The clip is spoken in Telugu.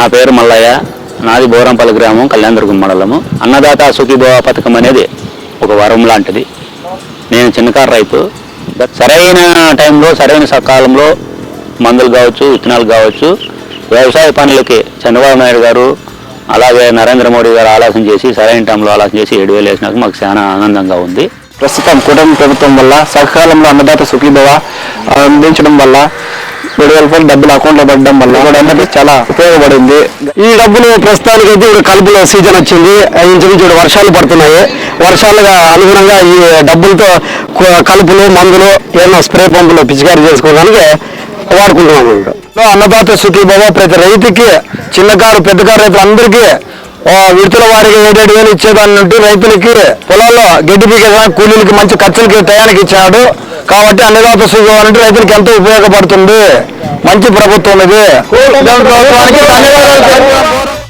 నా పేరు మల్లయ్య. నాది బోరంపల్లి గ్రామం కళ్యాణదుర్గం మండలము. అన్నదాత సుఖీభవ పథకం అనేది ఒక వరం లాంటిది. నేను చిన్నకారు రైతు. సరైన టైంలో సరైన సకాలంలో మందులు కావచ్చు విత్తనాలు కావచ్చు వ్యవసాయ పనులకి చంద్రబాబు నాయుడు గారు అలాగే నరేంద్ర మోడీ గారు ఆలోచన చేసి సరైన టైంలో ఆలోచన చేసి ఏడు వేలు వేసినాక మాకు చాలా ఆనందంగా ఉంది. ప్రస్తుతం కూటమి ప్రభుత్వం వల్ల సకాలంలో అన్నదాత సుఖీభవ అందించడం వల్ల ఏడు వేల రూపాయలు డబ్బులు అకౌంట్లో పడడం వల్ల కూడా చాలా ఉపయోగపడింది. ఈ డబ్బులు ప్రస్తుతానికి అయితే ఇప్పుడు కలుపులో సీజన్ వచ్చింది. ఇంచుమించు వర్షాలు పడుతున్నాయి. వర్షాలుగా అనుగుణంగా ఈ డబ్బులతో కలుపులు మందులు ఏమైనా స్ప్రే పంపులు పిచికారీ చేసుకోవడానికి వాడుకుంటున్నాం అన్నమాట. సో అన్నదాత సుఖీభవ ప్రతి రైతుకి చిన్నకారు పెద్దకారు రైతులందరికీ ఆ, విడతల వారికి ఏడేడు వేలు ఇచ్చేదాన్ని నుండి రైతులకి పొలాల్లో గడ్డి పీకేదా కూలీలకి మంచి ఖర్చులకి టయానికి ఇచ్చాడు. కాబట్టి అన్నదాత సుఖీభవ అంటే రైతులకి ఎంతో ఉపయోగపడుతుంది. మంచి ప్రభుత్వం ఇది. ప్రభుత్వానికి ధన్యవాదాలు.